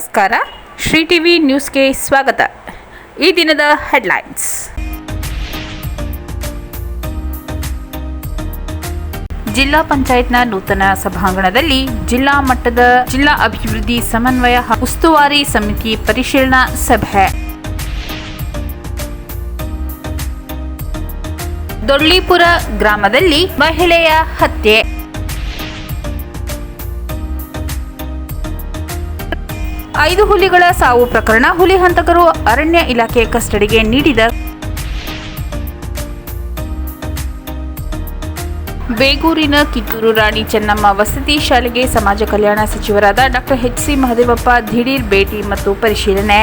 ನಮಸ್ಕಾರ. ಶ್ರೀ ಟಿವಿ ನ್ಯೂಸ್ಗೆ ಸ್ವಾಗತ. ಈ ದಿನದ ಹೆಡ್ಲೈನ್ಸ್. ಜಿಲ್ಲಾ ಪಂಚಾಯತ್ನ ನೂತನ ಸಭಾಂಗಣದಲ್ಲಿ ಜಿಲ್ಲಾ ಮಟ್ಟದ ಜಿಲ್ಲಾ ಅಭಿವೃದ್ಧಿ ಸಮನ್ವಯ ಉಸ್ತುವಾರಿ ಸಮಿತಿ ಪರಿಶೀಲನಾ ಸಭೆ. ದೊಳ್ಳಿಪುರ ಗ್ರಾಮದಲ್ಲಿ ಮಹಿಳೆಯ ಹತ್ಯೆ. ಐದು ಹುಲಿಗಳ ಸಾವು ಪ್ರಕರಣ. ಹುಲಿ ಹಂತಕರು ಅರಣ್ಯ ಇಲಾಖೆ ಕಸ್ಟಡಿಗೆ ನೀಡಿದ ಬೇಗೂರಿನ ಕಿತ್ತೂರು ರಾಣಿ ಚೆನ್ನಮ್ಮ ವಸತಿ ಶಾಲೆಗೆ ಸಮಾಜ ಕಲ್ಯಾಣ ಸಚಿವರಾದ ಡಾಕ್ಟರ್ ಎಚ್ ಸಿ ಮಹದೇವಪ್ಪ ದಿಢೀರ್ ಭೇಟಿ ಮತ್ತು ಪರಿಶೀಲನೆ.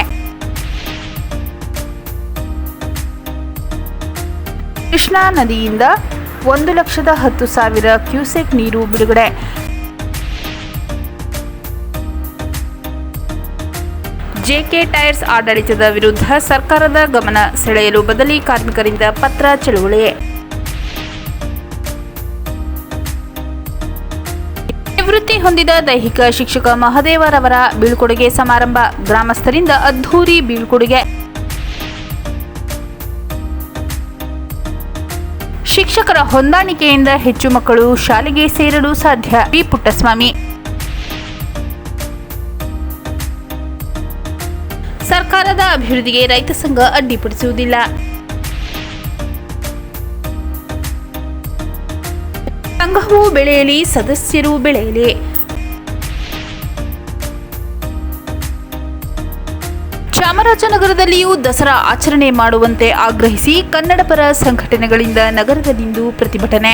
ಕೃಷ್ಣಾ ನದಿಯಿಂದ ಒಂದು ಲಕ್ಷದ ಹತ್ತು ಸಾವಿರ ಕ್ಯೂಸೆಕ್ ನೀರು ಬಿಡುಗಡೆ. ಜೆಕೆ ಟೈರ್ಸ್ ಆಡಳಿತದ ವಿರುದ್ಧ ಸರ್ಕಾರದ ಗಮನ ಸೆಳೆಯಲು ಬದಲಿ ಕಾರ್ಮಿಕರಿಂದ ಪತ್ರ ಚಳುವಳಿ. ನಿವೃತ್ತಿ ಹೊಂದಿದ ದೈಹಿಕ ಶಿಕ್ಷಕ ಮಹದೇವರವರ ಬೀಳ್ಕೊಡುಗೆ ಸಮಾರಂಭ. ಗ್ರಾಮಸ್ಥರಿಂದ ಅದ್ಧೂರಿ ಬೀಳ್ಕೊಡುಗೆ. ಶಿಕ್ಷಕರ ಹೊಂದಾಣಿಕೆಯಿಂದ ಹೆಚ್ಚು ಮಕ್ಕಳು ಶಾಲೆಗೆ ಸೇರಲು ಸಾಧ್ಯ. ಬಿ ಪುಟ್ಟಸ್ವಾಮಿ. ಸರ್ಕಾರದ ಅಭಿವೃದ್ಧಿಗೆ ರೈತ ಸಂಘ ಅಡ್ಡಿಪಡಿಸುವುದಿಲ್ಲ. ಸಂಘವು ಬೆಳೆಯಲಿ, ಸದಸ್ಯರು ಬೆಳೆಯಲಿ. ಚಾಮರಾಜನಗರದಲ್ಲಿಯೂ ದಸರಾ ಆಚರಣೆ ಮಾಡುವಂತೆ ಆಗ್ರಹಿಸಿ ಕನ್ನಡಪರ ಸಂಘಟನೆಗಳಿಂದ ನಗರದಲ್ಲಿಂದು ಪ್ರತಿಭಟನೆ.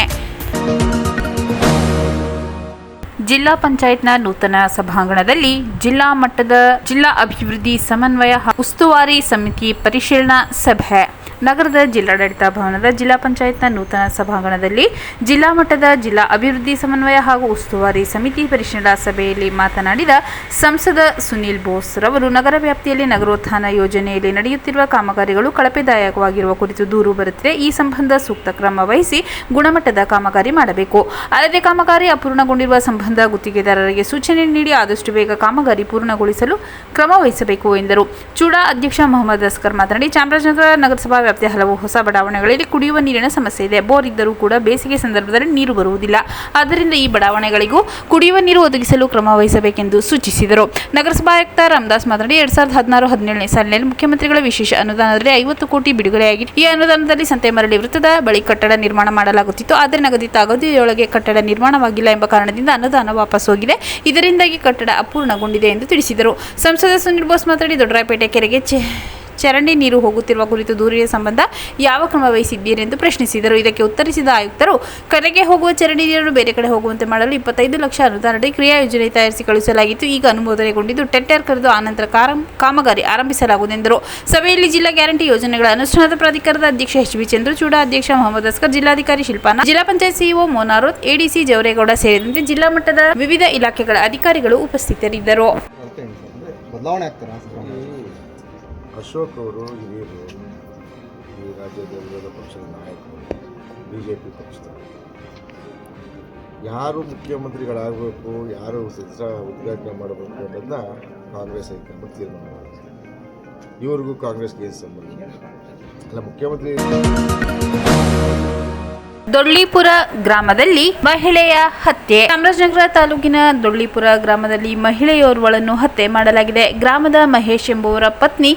ಜಿಲ್ಲಾ ಪಂಚಾಯತ್ನ ನೂತನ ಸಭಾಂಗಣದಲ್ಲಿ ಜಿಲ್ಲಾ ಮಟ್ಟದ ಜಿಲ್ಲಾ ಅಭಿವೃದ್ಧಿ ಸಮನ್ವಯ ಉಸ್ತುವಾರಿ ಸಮಿತಿ ಪರಿಶೀಲನಾ ಸಭೆ. ನಗರದ ಜಿಲ್ಲಾಡಳಿತ ಭವನದ ಜಿಲ್ಲಾ ಪಂಚಾಯತ್ನ ನೂತನ ಸಭಾಂಗಣದಲ್ಲಿ ಜಿಲ್ಲಾ ಮಟ್ಟದ ಜಿಲ್ಲಾ ಅಭಿವೃದ್ಧಿ ಸಮನ್ವಯ ಹಾಗೂ ಉಸ್ತುವಾರಿ ಸಮಿತಿ ಪರಿಶೀಲನಾ ಸಭೆಯಲ್ಲಿ ಮಾತನಾಡಿದ ಸಂಸದ ಸುನೀಲ್ ಬೋಸ್ ರವರು, ನಗರ ವ್ಯಾಪ್ತಿಯಲ್ಲಿ ನಗರೋತ್ಥಾನ ಯೋಜನೆಯಲ್ಲಿ ನಡೆಯುತ್ತಿರುವ ಕಾಮಗಾರಿಗಳು ಕಳಪೆದಾಯಕವಾಗಿರುವ ಕುರಿತು ದೂರು ಬರುತ್ತಿದೆ. ಈ ಸಂಬಂಧ ಸೂಕ್ತ ಕ್ರಮ ವಹಿಸಿ ಗುಣಮಟ್ಟದ ಕಾಮಗಾರಿ ಮಾಡಬೇಕು. ಅಲ್ಲದೆ ಕಾಮಗಾರಿ ಅಪೂರ್ಣಗೊಂಡಿರುವ ಸಂಬಂಧ ಗುತ್ತಿಗೆದಾರರಿಗೆ ಸೂಚನೆ ನೀಡಿ ಆದಷ್ಟು ಬೇಗ ಕಾಮಗಾರಿ ಪೂರ್ಣಗೊಳಿಸಲು ಕ್ರಮ ವಹಿಸಬೇಕು ಎಂದರು. ಚೂಡಾ ಅಧ್ಯಕ್ಷ ಮೊಹಮ್ಮದ್ ಅಸ್ಕರ್ ಮಾತನಾಡಿ, ಚಾಮರಾಜನಗರ ನಗರಸಭಾ ವ್ಯಾಪ್ತಿಯ ಹಲವು ಹೊಸ ಬಡಾವಣೆಗಳಲ್ಲಿ ಕುಡಿಯುವ ನೀರಿನ ಸಮಸ್ಯೆ ಇದೆ. ಬೋರ್ ಇದ್ದರೂ ಕೂಡ ಬೇಸಿಗೆ ಸಂದರ್ಭದಲ್ಲಿ ನೀರು ಬರುವುದಿಲ್ಲ. ಆದ್ದರಿಂದ ಈ ಬಡಾವಣೆಗಳಿಗೂ ಕುಡಿಯುವ ನೀರು ಒದಗಿಸಲು ಕ್ರಮ ವಹಿಸಬೇಕೆಂದು ಸೂಚಿಸಿದರು. ನಗರಸಭಾ ಆಯುಕ್ತ ರಾಮದಾಸ್ ಮಾತನಾಡಿ, ಎರಡ್ ಸಾವಿರದ ಹದಿನಾರು ಹದಿನೇಳನೇ ಸಾಲಿನಲ್ಲಿ ಮುಖ್ಯಮಂತ್ರಿಗಳ ವಿಶೇಷ ಅನುದಾನದಲ್ಲಿ ಐವತ್ತು ಕೋಟಿ ಬಿಡುಗಡೆಯಾಗಿದೆ. ಈ ಅನುದಾನದಲ್ಲಿ ಸಂತೆ ಮರಳಿ ವೃತ್ತದ ಬಳಿ ಕಟ್ಟಡ ನಿರ್ಮಾಣ ಮಾಡಲಾಗುತ್ತಿತ್ತು. ಆದರೆ ನಗದಿತ ಅವಧಿಯೊಳಗೆ ಕಟ್ಟಡ ನಿರ್ಮಾಣವಾಗಿಲ್ಲ ಎಂಬ ಕಾರಣದಿಂದ ಅನುದಾನ ವಾಪಸ್ ಹೋಗಿದೆ. ಇದರಿಂದಾಗಿ ಕಟ್ಟಡ ಅಪೂರ್ಣಗೊಂಡಿದೆ ಎಂದು ತಿಳಿಸಿದರು. ಸಂಸದ ಸುನೀಲ್ ಬೋಸ್ ಮಾತನಾಡಿ, ದೊಡ್ಡರಾಯಪೇಟೆ ಕೆರೆಗೆ ಚೆ- ಚರಂಡಿ ನೀರು ಹೋಗುತ್ತಿರುವ ಕುರಿತು ದೂರಿನ ಸಂಬಂಧ ಯಾವ ಕ್ರಮ ವಹಿಸಿದ್ದೀರಿ ಎಂದು ಪ್ರಶ್ನಿಸಿದರು. ಇದಕ್ಕೆ ಉತ್ತರಿಸಿದ ಆಯುಕ್ತರು, ಕರೆಗೆ ಹೋಗುವ ಚರಂಡಿ ನೀರನ್ನು ಬೇರೆ ಕಡೆ ಹೋಗುವಂತೆ ಮಾಡಲು ಇಪ್ಪತ್ತೈದು ಲಕ್ಷ ಅನುದಾನಡಿ ಕ್ರಿಯಾ ಯೋಜನೆ ತಯಾರಿಸಿ ಕಳುಹಿಸಲಾಗಿತ್ತು ಈಗ ಅನುಮೋದನೆಗೊಂಡಿದ್ದು ಟೆಂಡರ್ ಕರೆದು ಆನಂತರ ಕಾಮಗಾರಿ ಆರಂಭಿಸಲಾಗುವುದೆಂದರು ಸಭೆಯಲ್ಲಿ ಜಿಲ್ಲಾ ಗ್ಯಾರಂಟಿ ಯೋಜನೆಗಳ ಅನುಷ್ಠಾನದ ಪ್ರಾಧಿಕಾರದ ಅಧ್ಯಕ್ಷ ಎಚ್ ಬಿ ಚಂದ್ರಚೂಡ, ಅಧ್ಯಕ್ಷ ಮೊಹಮ್ಮದ್ ಅಸ್ಕರ್, ಜಿಲ್ಲಾಧಿಕಾರಿ ಶಿಲ್ಪಾನ, ಜಿಲ್ಲಾ ಪಂಚಾಯತ್ ಸಿಇಒ ಮೋನಾರೋತ್, ಎಡಿಸಿ ಜವರೇಗೌಡ ಸೇರಿದಂತೆ ಜಿಲ್ಲಾ ಮಟ್ಟದ ವಿವಿಧ ಇಲಾಖೆಗಳ ಅಧಿಕಾರಿಗಳು ಉಪಸ್ಥಿತರಿದ್ದರು. ಬದಲಾವಣೆ ಅಶೋಕ್ ಅವರು ಹಿರಿಯರು, ಈ ರಾಜ್ಯದ ವಿರೋಧ ಪಕ್ಷದ ನಾಯಕರು ಬಿ ಜೆ ಪಿ ಪಕ್ಷದ ಯಾರು ಮುಖ್ಯಮಂತ್ರಿಗಳಾಗಬೇಕು, ಯಾರು ಸದಸ್ಯ ಉದ್ಘಾಟನೆ ಮಾಡಬೇಕು ಅನ್ನೋದನ್ನ ಕಾಂಗ್ರೆಸ್ ಹೈಕಮಾಂಡ್ ತೀರ್ಮಾನ ಮಾಡಿದೆ ಇವ್ರಿಗೂ ಕಾಂಗ್ರೆಸ್ಗೆ ಏನು ಸಂಬಂಧ? ಅಲ್ಲ, ಮುಖ್ಯಮಂತ್ರಿ ದೊಳ್ಳಿಪುರ ಗ್ರಾಮದಲ್ಲಿ ಮಹಿಳೆಯ ಹತ್ಯೆ. ಚಾಮರಾಜನಗರ ತಾಲೂಕಿನ ದೊಳ್ಳಿಪುರ ಗ್ರಾಮದಲ್ಲಿ ಮಹಿಳೆಯೋರ್ವಳನ್ನು ಹತ್ಯೆ ಮಾಡಲಾಗಿದೆ. ಗ್ರಾಮದ ಮಹೇಶ್ ಎಂಬುವರ ಪತ್ನಿ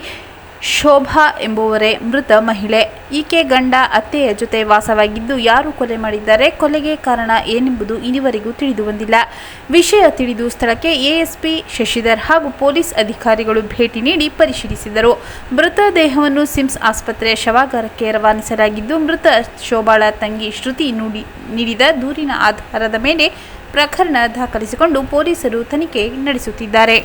ಶೋಭಾ ಎಂಬುವರೇ ಮೃತ ಮಹಿಳೆ. ಈಕೆ ಗಂಡ ಅತ್ತೆಯ ಜೊತೆ ವಾಸವಾಗಿದ್ದು ಯಾರು ಕೊಲೆ ಮಾಡಿದ್ದಾರೆ, ಕೊಲೆಗೆ ಕಾರಣ ಏನೆಂಬುದು ಇನಿವರೆಗೂ ತಿಳಿದು ಬಂದಿಲ್ಲ. ವಿಷಯ ತಿಳಿದು ಸ್ಥಳಕ್ಕೆ ಎಎಸ್ಪಿ ಶಶಿಧರ್ ಹಾಗೂ ಪೊಲೀಸ್ ಅಧಿಕಾರಿಗಳು ಭೇಟಿ ನೀಡಿ ಪರಿಶೀಲಿಸಿದರು. ಮೃತ ದೇಹವನ್ನು ಸಿಮ್ಸ್ ಆಸ್ಪತ್ರೆಯ ಶವಾಗಾರಕ್ಕೆ ರವಾನಿಸಲಾಗಿದ್ದು, ಮೃತ ಶೋಭಾಳ ತಂಗಿ ಶ್ರುತಿ ನುಡಿ, ನೀಡಿದ ದೂರಿನ ಆಧಾರದ ಮೇಲೆ ಪ್ರಕರಣ ದಾಖಲಿಸಿಕೊಂಡು ಪೊಲೀಸರು ತನಿಖೆ ನಡೆಸುತ್ತಿದ್ದಾರೆ.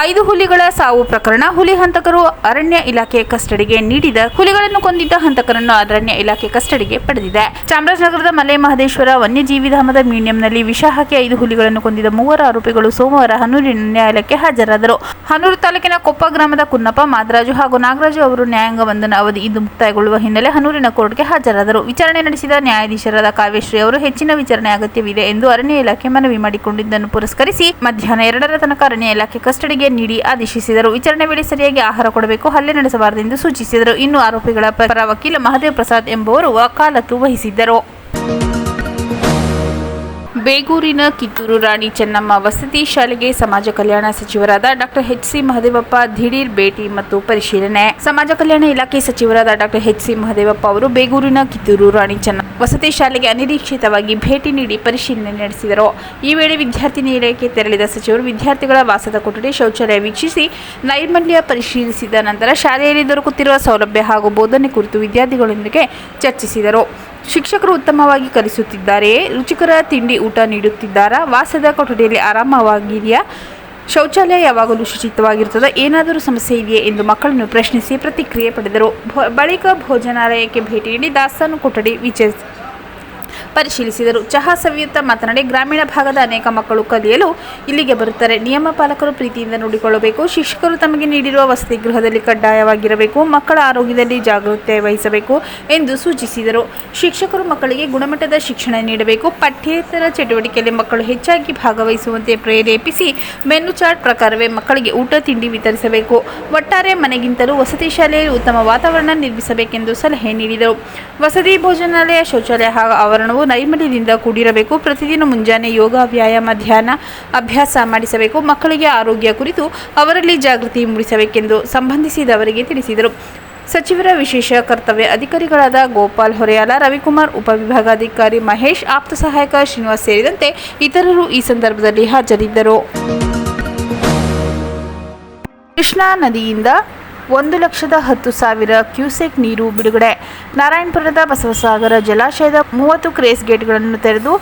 ಐದು ಹುಲಿಗಳ ಸಾವು ಪ್ರಕರಣ. ಹುಲಿ ಹಂತಕರು ಅರಣ್ಯ ಇಲಾಖೆ ಕಸ್ಟಡಿಗೆ ನೀಡಿದ ಹುಲಿಗಳನ್ನು ಕೊಂದಿದ್ದ ಹಂತಕರನ್ನು ಅರಣ್ಯ ಇಲಾಖೆ ಕಸ್ಟಡಿಗೆ ಪಡೆದಿದೆ. ಚಾಮರಾಜನಗರದ ಮಲೆ ಮಹದೇಶ್ವರ ವನ್ಯಜೀವಿ ಧಾಮದ ವಿಷ ಹಾಕಿ ಐದು ಹುಲಿಗಳನ್ನು ಕೊಂದಿದ್ದ ಮೂವರು ಆರೋಪಿಗಳು ಸೋಮವಾರ ಹನೂರಿನ ನ್ಯಾಯಾಲಯಕ್ಕೆ ಹಾಜರಾದರು. ಹನೂರು ತಾಲೂಕಿನ ಕೊಪ್ಪ ಗ್ರಾಮದ ಕುನ್ನಪ್ಪ, ಮಾದರಾಜು ಹಾಗೂ ನಾಗರಾಜು ಅವರು ನ್ಯಾಯಾಂಗ ಬಂಧನ ಅವಧಿ ಇಂದು ಮುಕ್ತಾಯಗೊಳ್ಳುವ ಹಿನ್ನೆಲೆ ಹನೂರಿನ ಕೋರ್ಟ್ಗೆ ಹಾಜರಾದರು. ವಿಚಾರಣೆ ನಡೆಸಿದ ನ್ಯಾಯಾಧೀಶರಾದ ಕಾವ್ಯಶ್ರೀ ಅವರು ಹೆಚ್ಚಿನ ವಿಚಾರಣೆ ಅಗತ್ಯವಿದೆ ಎಂದು ಅರಣ್ಯ ಇಲಾಖೆ ಮನವಿ ಮಾಡಿಕೊಂಡಿದ್ದನ್ನು ಪುರಸ್ಕರಿಸಿ ಮಧ್ಯಾಹ್ನ ಎರಡರ ತನಕ ಅರಣ್ಯ ಇಲಾಖೆ ಕಸ್ಟಡಿಗೆ ನೀಡಿ ಆದೇಶಿಸಿದರು. ವಿಚಾರಣೆ ವೇಳೆ ಸರಿಯಾಗಿ ಆಹಾರ ಕೊಡಬೇಕು, ಹಲ್ಲೆ ನಡೆಸಬಾರದು ಎಂದು ಸೂಚಿಸಿದರು. ಇನ್ನು ಆರೋಪಿಗಳ ಪರ ವಕೀಲ ಮಹದೇವ್ ಪ್ರಸಾದ್ ಎಂಬುವರು ವಕಾಲತ್ತು ವಹಿಸಿದ್ದರು. ಬೇಗೂರಿನ ಕಿತ್ತೂರು ರಾಣಿ ಚೆನ್ನಮ್ಮ ವಸತಿ ಶಾಲೆಗೆ ಸಮಾಜ ಕಲ್ಯಾಣ ಸಚಿವರಾದ ಡಾಕ್ಟರ್ ಎಚ್ ಸಿ ಮಹದೇವಪ್ಪ ದಿಢೀರ್ ಭೇಟಿ ಮತ್ತು ಪರಿಶೀಲನೆ. ಸಮಾಜ ಕಲ್ಯಾಣ ಇಲಾಖೆ ಸಚಿವರಾದ ಡಾಕ್ಟರ್ ಎಚ್ ಸಿ ಮಹದೇವಪ್ಪ ಅವರು ಬೇಗೂರಿನ ಕಿತ್ತೂರು ರಾಣಿ ಚೆನ್ನಮ್ಮ ವಸತಿ ಶಾಲೆಗೆ ಅನಿರೀಕ್ಷಿತವಾಗಿ ಭೇಟಿ ನೀಡಿ ಪರಿಶೀಲನೆ ನಡೆಸಿದರು. ಈ ವೇಳೆ ವಿದ್ಯಾರ್ಥಿ ನಿಲಯಕ್ಕೆ ತೆರಳಿದ ಸಚಿವರು ವಿದ್ಯಾರ್ಥಿಗಳ ವಾಸದ ಕೊಠಡಿ ಶೌಚಾಲಯ ವೀಕ್ಷಿಸಿ ನೈರ್ಮಲ್ಯ ಪರಿಶೀಲಿಸಿದ ನಂತರ ಶಾಲೆಯಲ್ಲಿ ದೊರಕುತ್ತಿರುವ ಸೌಲಭ್ಯ ಹಾಗೂ ಬೋಧನೆ ಕುರಿತು ವಿದ್ಯಾರ್ಥಿಗಳೊಂದಿಗೆ ಚರ್ಚಿಸಿದರು. ಶಿಕ್ಷಕರು ಉತ್ತಮವಾಗಿ ಕಲಿಸುತ್ತಿದ್ದಾರೆಯೇ ರುಚಿಕರ ತಿಂಡಿ ಊಟ ನೀಡುತ್ತಿದ್ದಾರಾ? ವಾಸದ ಕೊಠಡಿಯಲ್ಲಿ ಆರಾಮವಾಗಿದೆಯಾ? ಶೌಚಾಲಯ ಯಾವಾಗಲೂ ಶುಚಿತ್ವವಾಗಿರುತ್ತದೆ? ಏನಾದರೂ ಸಮಸ್ಯೆ ಇದೆಯೇ ಎಂದು ಮಕ್ಕಳನ್ನು ಪ್ರಶ್ನಿಸಿ ಪ್ರತಿಕ್ರಿಯೆ ಪಡೆದರು. ಬಳಿಕ ಭೋಜನಾಲಯಕ್ಕೆ ಭೇಟಿ ನೀಡಿ ದಾಸ್ತಾನು ಕೊಠಡಿ ವಿಚಾರಿಸಿ ಪರಿಶೀಲಿಸಿದರು. ಚಹಾ ಸವಿಯುತ್ತಾ ಮಾತನಾಡಿ, ಗ್ರಾಮೀಣ ಭಾಗದ ಅನೇಕ ಮಕ್ಕಳು ಕಲಿಯಲು ಇಲ್ಲಿಗೆ ಬರುತ್ತಾರೆ. ನಿಯಮ ಪಾಲಕರು ಪ್ರೀತಿಯಿಂದ ನೋಡಿಕೊಳ್ಳಬೇಕು. ಶಿಕ್ಷಕರು ತಮಗೆ ನೀಡಿರುವ ವಸತಿ ಗೃಹದಲ್ಲಿ ಕಡ್ಡಾಯವಾಗಿರಬೇಕು. ಮಕ್ಕಳ ಆರೋಗ್ಯದಲ್ಲಿ ಜಾಗೃತಿ ವಹಿಸಬೇಕು ಎಂದು ಸೂಚಿಸಿದರು. ಶಿಕ್ಷಕರು ಮಕ್ಕಳಿಗೆ ಗುಣಮಟ್ಟದ ಶಿಕ್ಷಣ ನೀಡಬೇಕು. ಪಠ್ಯೇತರ ಚಟುವಟಿಕೆಯಲ್ಲಿ ಮಕ್ಕಳು ಹೆಚ್ಚಾಗಿ ಭಾಗವಹಿಸುವಂತೆ ಪ್ರೇರೇಪಿಸಿ ಮೆನು ಚಾರ್ಟ್ ಪ್ರಕಾರವೇ ಮಕ್ಕಳಿಗೆ ಊಟ, ತಿಂಡಿ ವಿತರಿಸಬೇಕು. ಒಟ್ಟಾರೆ ಮನೆಗಿಂತಲೂ ವಸತಿ ಶಾಲೆಯಲ್ಲಿ ಉತ್ತಮ ವಾತಾವರಣ ನಿರ್ಮಿಸಬೇಕೆಂದು ಸಲಹೆ ನೀಡಿದರು. ವಸತಿ ಭೋಜನಾಲಯ, ಶೌಚಾಲಯ ಹಾಗೂ ಆವರಣವು ನೈರ್ಮಲ್ಯದಿಂದ ಕೂಡಿರಬೇಕು. ಪ್ರತಿದಿನ ಮುಂಜಾನೆ ಯೋಗ, ವ್ಯಾಯಾಮ, ಧ್ಯಾನ, ಅಭ್ಯಾಸ ಮಾಡಿಸಬೇಕು. ಮಕ್ಕಳಿಗೆ ಆರೋಗ್ಯ ಕುರಿತು ಅವರಲ್ಲಿ ಜಾಗೃತಿ ಮೂಡಿಸಬೇಕೆಂದು ಸಂಬಂಧಿಸಿದವರಿಗೆ ತಿಳಿಸಿದರು. ಸಚಿವರ ವಿಶೇಷ ಕರ್ತವ್ಯ ಅಧಿಕಾರಿಗಳಾದ ಗೋಪಾಲ್ ಹೊರೆಯಾಲ, ರವಿಕುಮಾರ್ ಉಪವಿಭಾಗಾಧಿಕಾರಿ ಮಹೇಶ್, ಆಪ್ತ ಸಹಾಯಕ ಶ್ರೀನಿವಾಸ್ ಸೇರಿದಂತೆ ಇತರರು ಈ ಸಂದರ್ಭದಲ್ಲಿ ಹಾಜರಿದ್ದರು. ಕೃಷ್ಣಾ ನದಿಯಿಂದ ಒಂದು ಲಕ್ಷದ ಹತ್ತು ಸಾವಿರ ಕ್ಯೂಸೆಕ್ ನೀರು ಬಿಡುಗಡೆ. ನಾರಾಯಣಪುರದ ಬಸವಸಾಗರ ಜಲಾಶಯದ ಮೂವತ್ತು ಕ್ರೇಸ್ ಗೇಟ್ಗಳನ್ನು ತೆರೆದು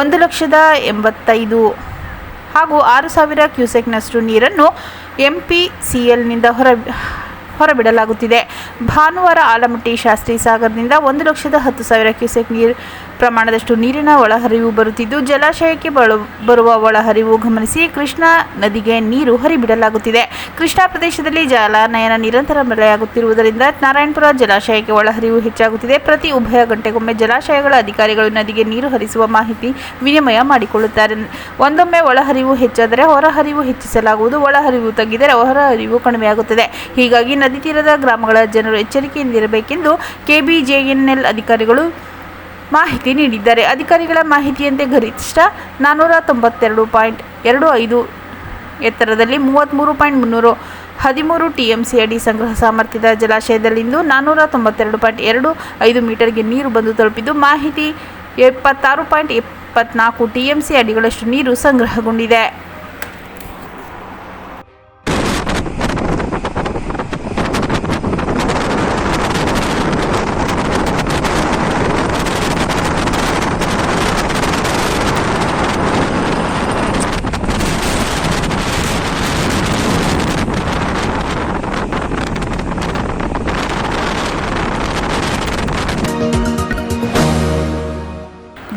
ಒಂದು ಲಕ್ಷದ ಎಂಬತ್ತೈದು ಹಾಗೂ ಆರು ಸಾವಿರ ಕ್ಯೂಸೆಕ್ನಷ್ಟು ನೀರನ್ನು ಎಂ ಪಿ ಸಿ ಎಲ್ನಿಂದ ಹೊರ ಹೊರಬಿಡಲಾಗುತ್ತಿದೆ. ಭಾನುವಾರ ಆಲಮಟ್ಟಿ ಶಾಸ್ತ್ರಿ ಸಾಗರದಿಂದ ಒಂದು ಲಕ್ಷದ ಹತ್ತು ಸಾವಿರ ಕ್ಯೂಸೆಕ್ ನೀರು ಪ್ರಮಾಣದಷ್ಟು ನೀರಿನ ಒಳಹರಿವು ಬರುತ್ತಿದ್ದು, ಜಲಾಶಯಕ್ಕೆ ಬಳ, ಬರುವ ಒಳಹರಿವು ಗಮನಿಸಿ ಕೃಷ್ಣಾ ನದಿಗೆ ನೀರು ಹರಿಬಿಡಲಾಗುತ್ತಿದೆ. ಕೃಷ್ಣಾ ಪ್ರದೇಶದಲ್ಲಿ ಜಲಾನಯನ ನಿರಂತರ ಮಳೆಯಾಗುತ್ತಿರುವುದರಿಂದ ನಾರಾಯಣಪುರ ಜಲಾಶಯಕ್ಕೆ ಒಳಹರಿವು ಹೆಚ್ಚಾಗುತ್ತಿದೆ. ಪ್ರತಿ ಉಭಯ ಗಂಟೆಗೊಮ್ಮೆ ಜಲಾಶಯಗಳ ಅಧಿಕಾರಿಗಳು ನದಿಗೆ ನೀರು ಹರಿಸುವ ಮಾಹಿತಿ ವಿನಿಮಯ ಮಾಡಿಕೊಳ್ಳುತ್ತಾರೆ. ಒಂದೊಮ್ಮೆ ಒಳಹರಿವು ಹೆಚ್ಚಾದರೆ ಹೊರಹರಿವು ಹೆಚ್ಚಿಸಲಾಗುವುದು. ಒಳಹರಿವು ತಗ್ಗಿದರೆ ಹೊರಹರಿವು ಕಡಿಮೆಯಾಗುತ್ತದೆ. ಹೀಗಾಗಿ ನದಿ ತೀರದ ಗ್ರಾಮಗಳ ಜನರು ಎಚ್ಚರಿಕೆಯಿಂದಿರಬೇಕೆಂದು ಕೆಬಿಜೆಎನ್ಎಲ್ ಅಧಿಕಾರಿಗಳು ಮಾಹಿತಿ ನೀಡಿದ್ದಾರೆ. ಅಧಿಕಾರಿಗಳ ಮಾಹಿತಿಯಂತೆ ಗರಿಷ್ಠ ನಾನ್ನೂರ ತೊಂಬತ್ತೆರಡು ಪಾಯಿಂಟ್ ಎರಡು ಐದು ಎತ್ತರದಲ್ಲಿ ಮೂವತ್ತ್ಮೂರು ಪಾಯಿಂಟ್ ಮುನ್ನೂರು ಹದಿಮೂರು ಟಿ ಎಂ ಸಿ ಅಡಿ ಸಂಗ್ರಹ ಸಾಮರ್ಥ್ಯದ ಜಲಾಶಯದಲ್ಲಿಂದು ನಾನ್ನೂರ ತೊಂಬತ್ತೆರಡು ಪಾಯಿಂಟ್ ಎರಡು ಐದು ಮೀಟರ್ಗೆ ನೀರು ಬಂದು ತಲುಪಿದ್ದು, ಮಾಹಿತಿ ಎಪ್ಪತ್ತಾರು ಪಾಯಿಂಟ್ ಎಪ್ಪತ್ನಾಲ್ಕು ಟಿ ಎಂ ಸಿ ಅಡಿಗಳಷ್ಟು ನೀರು ಸಂಗ್ರಹಗೊಂಡಿದೆ.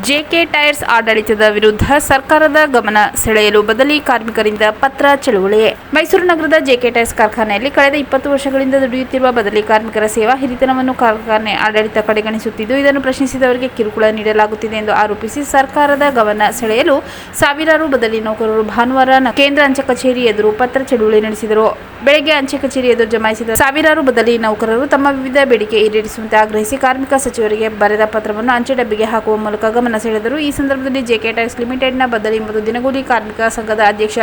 ಜೆಕೆ ಟೈರ್ಸ್ ಆಡಳಿತದ ವಿರುದ್ಧ ಸರ್ಕಾರದ ಗಮನ ಸೆಳೆಯಲು ಬದಲಿ ಕಾರ್ಮಿಕರಿಂದ ಪತ್ರ ಚಳುವಳಿ ಮೈಸೂರು ನಗರದ ಜೆಕೆ ಟೈರ್ಸ್ ಕಾರ್ಖಾನೆಯಲ್ಲಿ ಕಳೆದ ಇಪ್ಪತ್ತು ವರ್ಷಗಳಿಂದ ದುಡಿಯುತ್ತಿರುವ ಬದಲಿ ಕಾರ್ಮಿಕರ ಸೇವಾ ಹಿರಿತನವನ್ನು ಕಾರ್ಖಾನೆ ಆಡಳಿತ ಕಡೆಗಣಿಸುತ್ತಿದ್ದು, ಇದನ್ನು ಪ್ರಶ್ನಿಸಿದವರಿಗೆ ಕಿರುಕುಳ ನೀಡಲಾಗುತ್ತಿದೆ ಎಂದು ಆರೋಪಿಸಿ ಸರ್ಕಾರದ ಗಮನ ಸೆಳೆಯಲು ಸಾವಿರಾರು ಬದಲಿ ನೌಕರರು ಭಾನುವಾರ ಕೇಂದ್ರ ಅಂಚೆ ಕಚೇರಿ ಎದುರು ಪತ್ರ ಚಳುವಳಿ ನಡೆಸಿದರು. ಬೆಳಗ್ಗೆ ಅಂಚೆ ಕಚೇರಿ ಎದುರು ಜಮಾಯಿಸಿದ ಸಾವಿರಾರು ಬದಲಿ ನೌಕರರು ತಮ್ಮ ವಿವಿಧ ಬೇಡಿಕೆ ಈಡೇರಿಸುವಂತೆ ಆಗ್ರಹಿಸಿ ಕಾರ್ಮಿಕ ಸಚಿವರಿಗೆ ಬರೆದ ಪತ್ರವನ್ನು ಅಂಚೆ ಡಬ್ಬಿಗೆ ಹಾಕುವ ಮೂಲಕ ಗಮನ ಸೆಳೆದರು. ಈ ಸಂದರ್ಭದಲ್ಲಿ ಜೆಕೆ ಟೈರ್ಸ್ ಲಿಮಿಟೆಡ್ನ ಬದಲಿ ಮತ್ತು ದಿನಗೂಲಿ ಕಾರ್ಮಿಕ ಸಂಘದ ಅಧ್ಯಕ್ಷ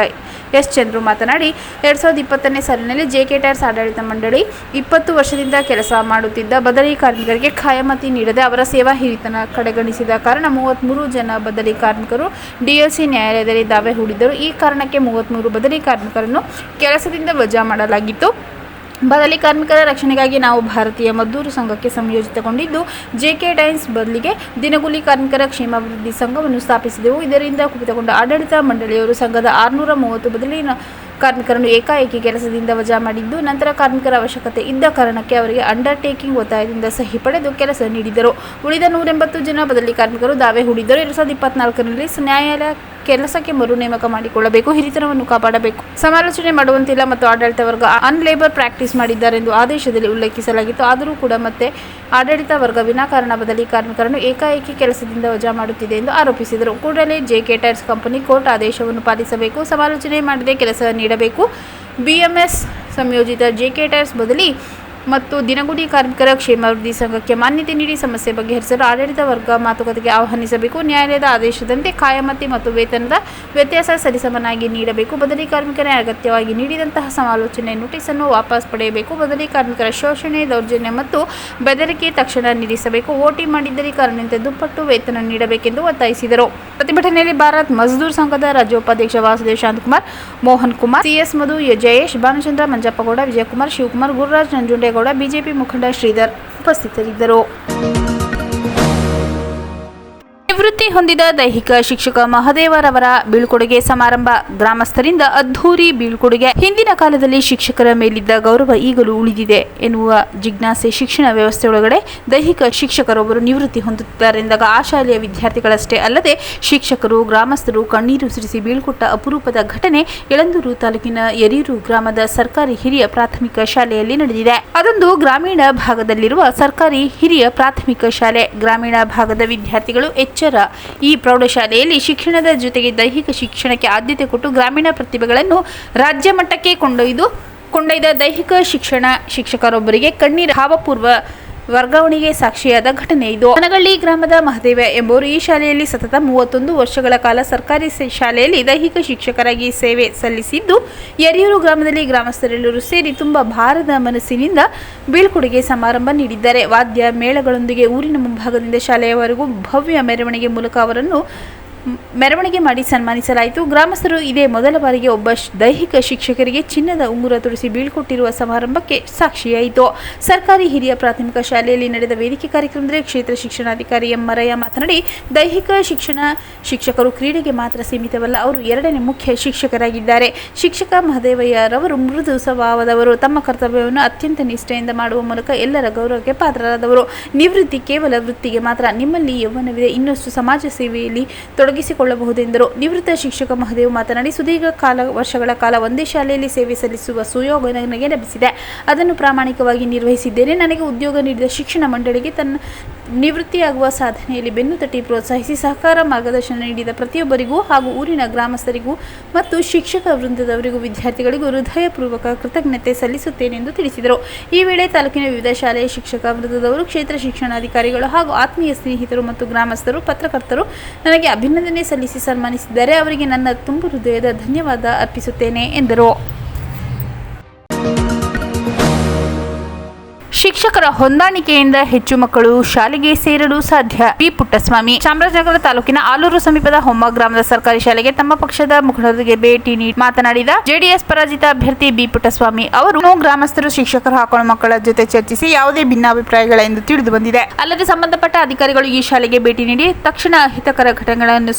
ಎಸ್ ಚಂದ್ರು ಮಾತನಾಡಿ, ಎರಡ್ ಸಾವಿರದ ಇಪ್ಪತ್ತನೇ ಸಾಲಿನಲ್ಲಿ ಜೆಕೆ ಟೈರ್ಸ್ ಆಡಳಿತ ಮಂಡಳಿ ಇಪ್ಪತ್ತು ವರ್ಷದಿಂದ ಕೆಲಸ ಮಾಡುತ್ತಿದ್ದ ಬದಲಿ ಕಾರ್ಮಿಕರಿಗೆ ಖಾಯಮತಿ ನೀಡದೆ ಅವರ ಸೇವಾ ಹಿರಿತನ ಕಡೆಗಣಿಸಿದ ಕಾರಣ ಮೂವತ್ತ್ಮೂರು ಜನ ಬದಲಿ ಕಾರ್ಮಿಕರು ಡಿಎಲ್ಸಿ ನ್ಯಾಯಾಲಯದಲ್ಲಿ ದಾವೆ ಹೂಡಿದ್ದರು. ಈ ಕಾರಣಕ್ಕೆ ಮೂವತ್ತ್ಮೂರು ಬದಲಿ ಕಾರ್ಮಿಕರನ್ನು ಕೆಲಸದಿಂದ ವಜಾ ಮಾಡಲಾಗಿತ್ತು. ಬದಲಿ ಕಾರ್ಮಿಕರ ರಕ್ಷಣೆಗಾಗಿ ನಾವು ಭಾರತೀಯ ಮದ್ದೂರು ಸಂಘಕ್ಕೆ ಸಂಯೋಜಿತಗೊಂಡಿದ್ದು ಜೆಕೆ ಟೈಮ್ಸ್ ಬದಲಿಗೆ ದಿನಗೂಲಿ ಕಾರ್ಮಿಕರ ಕ್ಷೇಮಾಭಿವೃದ್ಧಿ ಸಂಘವನ್ನು ಸ್ಥಾಪಿಸಿದೆವು. ಇದರಿಂದ ಕುಪಿತಗೊಂಡ ಆಡಳಿತ ಮಂಡಳಿಯವರು ಸಂಘದ ಆರುನೂರ ಮೂವತ್ತು ಬದಲಿನ ಕಾರ್ಮಿಕರನ್ನು ಏಕಾಏಕಿ ಕೆಲಸದಿಂದ ವಜಾ ಮಾಡಿದ್ದು, ನಂತರ ಕಾರ್ಮಿಕರ ಅವಶ್ಯಕತೆ ಇದ್ದ ಕಾರಣಕ್ಕೆ ಅವರಿಗೆ ಅಂಡರ್ಟೇಕಿಂಗ್ ಒತ್ತಾಯದಿಂದ ಸಹಿ ಪಡೆದು ಕೆಲಸ ನೀಡಿದರು. ಉಳಿದ ನೂರೆಂಬತ್ತು ಜನ ಬದಲಿ ಕಾರ್ಮಿಕರು ದಾವೆ ಹೂಡಿದ್ದರು. ಎರಡು ಸಾವಿರದ ಇಪ್ಪತ್ನಾಲ್ಕರಲ್ಲಿ ನ್ಯಾಯಾಲಯ ಕೆಲಸಕ್ಕೆ ಮರು ನೇಮಕ ಮಾಡಿಕೊಳ್ಳಬೇಕು, ಹಿರಿತನವನ್ನು ಕಾಪಾಡಬೇಕು. ಸಮಾಲೋಚನೆ ಮಾಡುವಂತಿಲ್ಲ ಮತ್ತು ಆಡಳಿತ ವರ್ಗ ಅನ್ಲೇಬರ್ ಪ್ರಾಕ್ಟೀಸ್ ಮಾಡಿದ್ದಾರೆ ಎಂದು ಆದೇಶದಲ್ಲಿ ಉಲ್ಲೇಖಿಸಲಾಗಿತ್ತು. ಆದರೂ ಕೂಡ ಮತ್ತೆ ಆಡಳಿತ ವರ್ಗ ವಿನಾಕಾರಣ ಬದಲಿ ಕಾರ್ಮಿಕರನ್ನು ಏಕಾಏಕಿ ಕೆಲಸದಿಂದ ವಜಾ ಮಾಡುತ್ತಿದೆ ಎಂದು ಆರೋಪಿಸಿದರು. ಕೂಡಲೇ ಜೆಕೆ ಟೈರ್ಸ್ ಕಂಪನಿ ಕೋರ್ಟ್ ಆದೇಶವನ್ನು ಪಾಲಿಸಬೇಕು, ಸಮಾಲೋಚನೆ ಮಾಡದೆ ಕೆಲಸ ನೀಡಬೇಕು. ಬಿಎಂಎಸ್ ಸಂಯೋಜಿತ ಜೆಕೆ ಟೈರ್ಸ್ ಬದಲಿ ಮತ್ತು ದಿನಗುಡಿ ಕಾರ್ಮಿಕರ ಕ್ಷೇಮಾಭಿವೃದ್ಧಿ ಸಂಘಕ್ಕೆ ಮಾನ್ಯತೆ ನೀಡಿ ಸಮಸ್ಯೆ ಬಗೆಹರಿಸಲು ಆಡಳಿತ ವರ್ಗ ಮಾತುಕತೆಗೆ ಆಹ್ವಾನಿಸಬೇಕು. ನ್ಯಾಯಾಲಯದ ಆದೇಶದಂತೆ ಕಾಯಮತಿ ಮತ್ತು ವೇತನದ ವ್ಯತ್ಯಾಸ ಸರಿಸಮನಾಗಿ ನೀಡಬೇಕು. ಬದಲಿ ಕಾರ್ಮಿಕರೇ ಅಗತ್ಯವಾಗಿ ನೀಡಿದಂತಹ ಸಮಾಲೋಚನೆ ನೋಟಿಸನ್ನು ವಾಪಸ್ ಪಡೆಯಬೇಕು. ಬದಲಿ ಕಾರ್ಮಿಕರ ಶೋಷಣೆ, ದೌರ್ಜನ್ಯ ಮತ್ತು ಬೆದರಿಕೆ ತಕ್ಷಣ ನಿಲ್ಲಿಸಬೇಕು. ಓಟಿ ಮಾಡಿದ್ದರೆ ಕಾರಣದಂತೆ ದುಪ್ಪಟ್ಟು ವೇತನ ನೀಡಬೇಕೆಂದು ಒತ್ತಾಯಿಸಿದರು. ಪ್ರತಿಭಟನೆಯಲ್ಲಿ ಭಾರತ್ ಮಜ್ದೂರ್ ಸಂಘದ ರಾಜ್ಯೋಪಾಧ್ಯಕ್ಷ ವಾಸುದೇವ್ ಶಾಂತಕುಮಾರ್, ಮೋಹನ್ ಕುಮಾರ್ ಸಿಎಸ್ ಮಧು, ಜಯೇಶ್, ಭಾನುಚಂದ್ರ ಮಂಜಪ್ಪಗೌಡ, ವಿಜಯಕುಮಾರ್, ಶಿವಕುಮಾರ್, ಗುರುರಾಜ್ ನಂಜುಂಡೇಗೌಡ ಬಿಜೆಪಿ ಮುಖಂಡ ಶ್ರೀಧರ್ ಉಪಸ್ಥಿತರಿದ್ದರು. ನಿವೃತ್ತಿ ಹೊಂದಿದ ದೈಹಿಕ ಶಿಕ್ಷಕ ಮಹದೇವರವರ ಬೀಳ್ಕೊಡುಗೆ ಸಮಾರಂಭ. ಗ್ರಾಮಸ್ಥರಿಂದ ಅದ್ಧೂರಿ ಬೀಳ್ಕೊಡುಗೆ. ಹಿಂದಿನ ಕಾಲದಲ್ಲಿ ಶಿಕ್ಷಕರ ಮೇಲಿದ್ದ ಗೌರವ ಈಗಲೂ ಉಳಿದಿದೆ ಎನ್ನುವ ಜಿಜ್ಞಾಸೆ ಶಿಕ್ಷಣ ವ್ಯವಸ್ಥೆಯೊಳಗಡೆ ದೈಹಿಕ ಶಿಕ್ಷಕರೊಬ್ಬರು ನಿವೃತ್ತಿ ಹೊಂದುತ್ತಿದ್ದಾರೆಂದಾಗ ಆ ಶಾಲೆಯ ವಿದ್ಯಾರ್ಥಿಗಳಷ್ಟೇ ಅಲ್ಲದೆ ಶಿಕ್ಷಕರು, ಗ್ರಾಮಸ್ಥರು ಕಣ್ಣೀರು ಸುರಿಸಿ ಬೀಳ್ಕೊಟ್ಟ ಅಪರೂಪದ ಘಟನೆ ಯಳಂದೂರು ತಾಲೂಕಿನ ಯರೀರು ಗ್ರಾಮದ ಸರ್ಕಾರಿ ಹಿರಿಯ ಪ್ರಾಥಮಿಕ ಶಾಲೆಯಲ್ಲಿ ನಡೆದಿದೆ. ಅದೊಂದು ಗ್ರಾಮೀಣ ಭಾಗದಲ್ಲಿರುವ ಸರ್ಕಾರಿ ಹಿರಿಯ ಪ್ರಾಥಮಿಕ ಶಾಲೆ. ಗ್ರಾಮೀಣ ಭಾಗದ ವಿದ್ಯಾರ್ಥಿಗಳು ಎಚ್ಚರ ಈ ಪ್ರೌಢಶಾಲೆಯಲ್ಲಿ ಶಿಕ್ಷಣದ ಜೊತೆಗೆ ದೈಹಿಕ ಶಿಕ್ಷಣಕ್ಕೆ ಆದ್ಯತೆ ಕೊಟ್ಟು ಗ್ರಾಮೀಣ ಪ್ರತಿಭೆಗಳನ್ನು ರಾಜ್ಯ ಮಟ್ಟಕ್ಕೆ ಕೊಂಡೊಯ್ದು ಕೊಂಡೊಯ್ದ ದೈಹಿಕ ಶಿಕ್ಷಣ ಶಿಕ್ಷಕರೊಬ್ಬರಿಗೆ ಕಣ್ಣೀರ ಭಾವಪೂರ್ವ ವರ್ಗಾವಣೆಗೆ ಸಾಕ್ಷಿಯಾದ ಘಟನೆ ಇದು. ಮನಗಳ್ಳಿ ಗ್ರಾಮದ ಮಹದೇವ ಎಂಬುವರು ಈ ಶಾಲೆಯಲ್ಲಿ ಸತತ ಮೂವತ್ತೊಂದು ವರ್ಷಗಳ ಕಾಲ ಸರ್ಕಾರಿ ಶಾಲೆಯಲ್ಲಿ ದೈಹಿಕ ಶಿಕ್ಷಕರಾಗಿ ಸೇವೆ ಸಲ್ಲಿಸಿದ್ದು ಯರಿಯೂರು ಗ್ರಾಮದಲ್ಲಿ ಗ್ರಾಮಸ್ಥರೆಲ್ಲರೂ ಸೇರಿ ತುಂಬಾ ಭಾರದ ಮನಸ್ಸಿನಿಂದ ಬೀಳ್ಕೊಡುಗೆ ಸಮಾರಂಭ ನೀಡಿದ್ದಾರೆ. ವಾದ್ಯ ಮೇಳಗಳೊಂದಿಗೆ ಊರಿನ ಮುಂಭಾಗದಿಂದ ಶಾಲೆಯವರೆಗೂ ಭವ್ಯ ಮೆರವಣಿಗೆ ಮೂಲಕ ಅವರನ್ನು ಮೆರವಣಿಗೆ ಮಾಡಿ ಸನ್ಮಾನಿಸಲಾಯಿತು. ಗ್ರಾಮಸ್ಥರು ಇದೇ ಮೊದಲ ಬಾರಿಗೆ ಒಬ್ಬ ದೈಹಿಕ ಶಿಕ್ಷಕರಿಗೆ ಚಿನ್ನದ ಉಂಗುರ ತೊಡಿಸಿ ಬೀಳ್ಕೊಟ್ಟಿರುವ ಸಮಾರಂಭಕ್ಕೆ ಸಾಕ್ಷಿಯಾಯಿತು. ಸರ್ಕಾರಿ ಹಿರಿಯ ಪ್ರಾಥಮಿಕ ಶಾಲೆಯಲ್ಲಿ ನಡೆದ ವೇದಿಕೆ ಕಾರ್ಯಕ್ರಮದಲ್ಲಿ ಕ್ಷೇತ್ರ ಶಿಕ್ಷಣಾಧಿಕಾರಿ ಎಂ ಮರಯ್ಯ ಮಾತನಾಡಿ, ದೈಹಿಕ ಶಿಕ್ಷಣ ಶಿಕ್ಷಕರು ಕ್ರೀಡೆಗೆ ಮಾತ್ರ ಸೀಮಿತವಲ್ಲ, ಅವರು ಎರಡನೇ ಮುಖ್ಯ ಶಿಕ್ಷಕರಾಗಿದ್ದಾರೆ. ಶಿಕ್ಷಕ ಮಹದೇವಯ್ಯರವರು ಮೃದು ಸ್ವಭಾವದವರು. ತಮ್ಮ ಕರ್ತವ್ಯವನ್ನು ಅತ್ಯಂತ ನಿಷ್ಠೆಯಿಂದ ಮಾಡುವ ಮೂಲಕ ಎಲ್ಲರ ಗೌರವಕ್ಕೆ ಪಾತ್ರರಾದವರು. ನಿವೃತ್ತಿ ಕೇವಲ ವೃತ್ತಿಗೆ ಮಾತ್ರ, ನಿಮ್ಮಲ್ಲಿ ಯೌವನವಿದೆ. ಇನ್ನಷ್ಟು ಸಮಾಜ ಸೇವೆಯಲ್ಲಿ ತೊಡಗಿಸಿಕೊಳ್ಳಬಹುದೆಂದರು. ನಿವೃತ್ತ ಶಿಕ್ಷಕ ಮಹದೇವ್ ಮಾತನಾಡಿ, ಸುದೀರ್ಘ ಕಾಲ ವರ್ಷಗಳ ಕಾಲ ಒಂದೇ ಶಾಲೆಯಲ್ಲಿ ಸೇವೆ ಸಲ್ಲಿಸುವ ಸುಯೋಗ ನನಗೆ ಲಭಿಸಿದೆ. ಅದನ್ನು ಪ್ರಾಮಾಣಿಕವಾಗಿ ನಿರ್ವಹಿಸಿದ್ದೇನೆ. ನನಗೆ ಉದ್ಯೋಗ ನೀಡಿದ ಶಿಕ್ಷಣ ಮಂಡಳಿಗೆ ತನ್ನ ನಿವೃತ್ತಿಯಾಗುವ ಸಾಧನೆಯಲ್ಲಿ ಬೆನ್ನು ತಟ್ಟಿ ಪ್ರೋತ್ಸಾಹಿಸಿ ಸಹಕಾರ ಮಾರ್ಗದರ್ಶನ ನೀಡಿದ ಪ್ರತಿಯೊಬ್ಬರಿಗೂ ಹಾಗೂ ಊರಿನ ಗ್ರಾಮಸ್ಥರಿಗೂ ಮತ್ತು ಶಿಕ್ಷಕ ವೃಂದದವರಿಗೂ ವಿದ್ಯಾರ್ಥಿಗಳಿಗೂ ಹೃದಯಪೂರ್ವಕ ಕೃತಜ್ಞತೆ ಸಲ್ಲಿಸುತ್ತೇನೆ ಎಂದು ತಿಳಿಸಿದರು. ಈ ವೇಳೆ ತಾಲೂಕಿನ ವಿವಿಧ ಶಾಲೆಯ ಶಿಕ್ಷಕ ವೃಂದದವರು, ಕ್ಷೇತ್ರ ಶಿಕ್ಷಣಾಧಿಕಾರಿಗಳು ಹಾಗೂ ಆತ್ಮೀಯ ಸ್ನೇಹಿತರು ಮತ್ತು ಗ್ರಾಮಸ್ಥರು, ಪತ್ರಕರ್ತರು, ನನಗೆ ಅಭಿನಂದನೆ ಸಲ್ಲಿಸಿ ಸನ್ಮಾನಿಸಿದ್ದಾರೆ ಅವರಿಗೆ ನನ್ನ ತುಂಬು ಹೃದಯದ ಧನ್ಯವಾದ ಅರ್ಪಿಸುತ್ತೇನೆ ಎಂದರು. ಶಿಕ್ಷಕರ ಹೊಂದಾಣಿಕೆಯಿಂದ ಹೆಚ್ಚು ಮಕ್ಕಳು ಶಾಲೆಗೆ ಸೇರಲು ಸಾಧ್ಯ. ಬಿ ಪುಟ್ಟಸ್ವಾಮಿ. ಚಾಮರಾಜನಗರ ತಾಲೂಕಿನ ಆಲೂರು ಸಮೀಪದ ಹೊಮ್ಮ ಗ್ರಾಮದ ಸರ್ಕಾರಿ ಶಾಲೆಗೆ ತಮ್ಮ ಪಕ್ಷದ ಮುಖಂಡರಿಗೆ ಭೇಟಿ ನೀಡಿ ಮಾತನಾಡಿದ ಜೆಡಿಎಸ್ ಪರಾಜಿತ ಅಭ್ಯರ್ಥಿ ಬಿ ಪುಟ್ಟಸ್ವಾಮಿ. ಅವರು ಗ್ರಾಮಸ್ಥರು ಶಿಕ್ಷಕರು ಹಾಕೊಂಡ ಮಕ್ಕಳ ಜೊತೆ ಚರ್ಚಿಸಿ ಯಾವುದೇ ಭಿನ್ನಾಭಿಪ್ರಾಯಗಳ ಎಂದು ತಿಳಿದು ಬಂದಿದೆ. ಅಲ್ಲದೆ ಸಂಬಂಧಪಟ್ಟ ಅಧಿಕಾರಿಗಳು ಈ ಶಾಲೆಗೆ ಭೇಟಿ ನೀಡಿ ತಕ್ಷಣ ಹಿತಕರ ಘಟನೆಗಳನ್ನು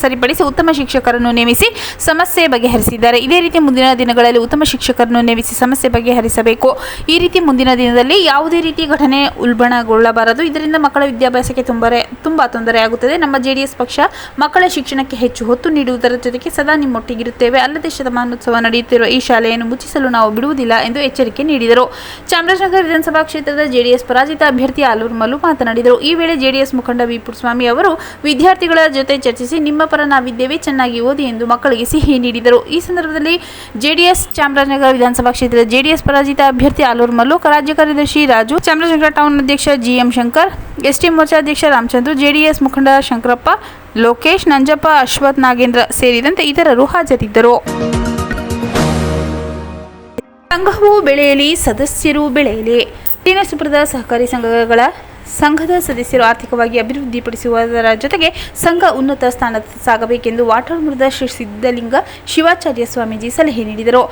ಸರಿಪಡಿಸಿ ಉತ್ತಮ ಶಿಕ್ಷಕರನ್ನು ನೇಮಿಸಿ ಸಮಸ್ಯೆ ಬಗೆಹರಿಸಿದ್ದಾರೆ. ಇದೇ ರೀತಿ ಮುಂದಿನ ದಿನಗಳಲ್ಲಿ ಉತ್ತಮ ಶಿಕ್ಷಕರನ್ನು ನೇಮಿಸಿ ಸಮಸ್ಯೆ ಬಗೆಹರಿಸಬೇಕು. ಈ ರೀತಿ ಮುಂದಿನ ದಿನದಲ್ಲಿ ಯಾವುದೇ ರೀತಿ ಘಟನೆ ಉಲ್ಬಣಗೊಳ್ಳಬಾರದು. ಇದರಿಂದ ಮಕ್ಕಳ ವಿದ್ಯಾಭ್ಯಾಸಕ್ಕೆ ತುಂಬರೆ, ತುಂಬ ತೊಂದರೆ ಆಗುತ್ತದೆ. ನಮ್ಮ ಜೆಡಿಎಸ್ ಪಕ್ಷ ಮಕ್ಕಳ ಶಿಕ್ಷಣಕ್ಕೆ ಹೆಚ್ಚು ಹೊತ್ತು ನೀಡುವುದರ ಜೊತೆಗೆ ಸದಾ ನಿಮ್ಮೊಟ್ಟಿಗಿರುತ್ತೇವೆ. ಅಲ್ಲದೆ ಶತಮಾನೋತ್ಸವ ನಡೆಯುತ್ತಿರುವ ಈ ಶಾಲೆಯನ್ನು ಮುಚ್ಚಿಸಲು ನಾವು ಬಿಡುವುದಿಲ್ಲ ಎಂದು ಎಚ್ಚರಿಕೆ ನೀಡಿದರು. ಚಾಮರಾಜನಗರ ವಿಧಾನಸಭಾ ಕ್ಷೇತ್ರದ ಜೆಡಿಎಸ್ ಪರಾಜಿತ ಅಭ್ಯರ್ಥಿ ಆಲೂರು ಮಲ್ಲು ಮಾತನಾಡಿದರು. ಈ ವೇಳೆ ಜೆಡಿಎಸ್ ಮುಖಂಡ ವಿ. ಸ್ವಾಮಿ ಅವರು, ವಿದ್ಯಾರ್ಥಿಗಳ ಜೊತೆ ಚರ್ಚಿಸಿ ನಿಮ್ಮ ಪರ ನಾವಿದ್ದೇವೆ, ಚೆನ್ನಾಗಿ ಓದಿ ಎಂದು ಮಕ್ಕಳಿಗೆ ಸಿಹಿ ನೀಡಿದರು. ಈ ಸಂದರ್ಭದಲ್ಲಿ ಜೆಡಿಎಸ್ ಚಾಮರಾಜನಗರ ವಿಧಾನಸಭಾ ಕ್ಷೇತ್ರದ ಜೆಡಿಎಸ್ ಪರಾಜಿತ ಅಭ್ಯರ್ಥಿ ಆಲೂರು ಮಲ್ಲು ರಾಜ್ಯ ರಾಜು, ಚಾಮರಾಜನಗರ ಟೌನ್ ಅಧ್ಯಕ್ಷ ಜಿಎಂ ಶಂಕರ್, ಎಸ್ಟಿ ಮೋರ್ಚಾ ಅಧ್ಯಕ್ಷ ರಾಮಚಂದ್ರ, ಜೆಡಿಎಸ್ ಮುಖಂಡ ಶಂಕರಪ್ಪ, ಲೋಕೇಶ್, ನಂಜಪ್ಪ, ಅಶ್ವಥ್ ನಾಗೇಂದ್ರ ಸೇರಿದಂತೆ ಇತರರು ಹಾಜರಿದ್ದರು. ಸಂಘವು ಬೆಳೆಯಲಿ, ಸದಸ್ಯರು ಬೆಳೆಯಲಿ. ದಿನಸುಪುರದ ಸಹಕಾರಿ ಸಂಘಗಳ ಸಂಘದ ಸದಸ್ಯರು ಆರ್ಥಿಕವಾಗಿ ಅಭಿವೃದ್ಧಿಪಡಿಸುವುದರ ಜೊತೆಗೆ ಸಂಘ ಉನ್ನತ ಸ್ಥಾನ ಸಾಗಬೇಕೆಂದು ವಾಟಾಳ್ಮುರದ ಶ್ರೀ ಸಿದ್ಧಲಿಂಗ ಶಿವಾಚಾರ್ಯ ಸ್ವಾಮೀಜಿ ಸಲಹೆ ನೀಡಿದರು.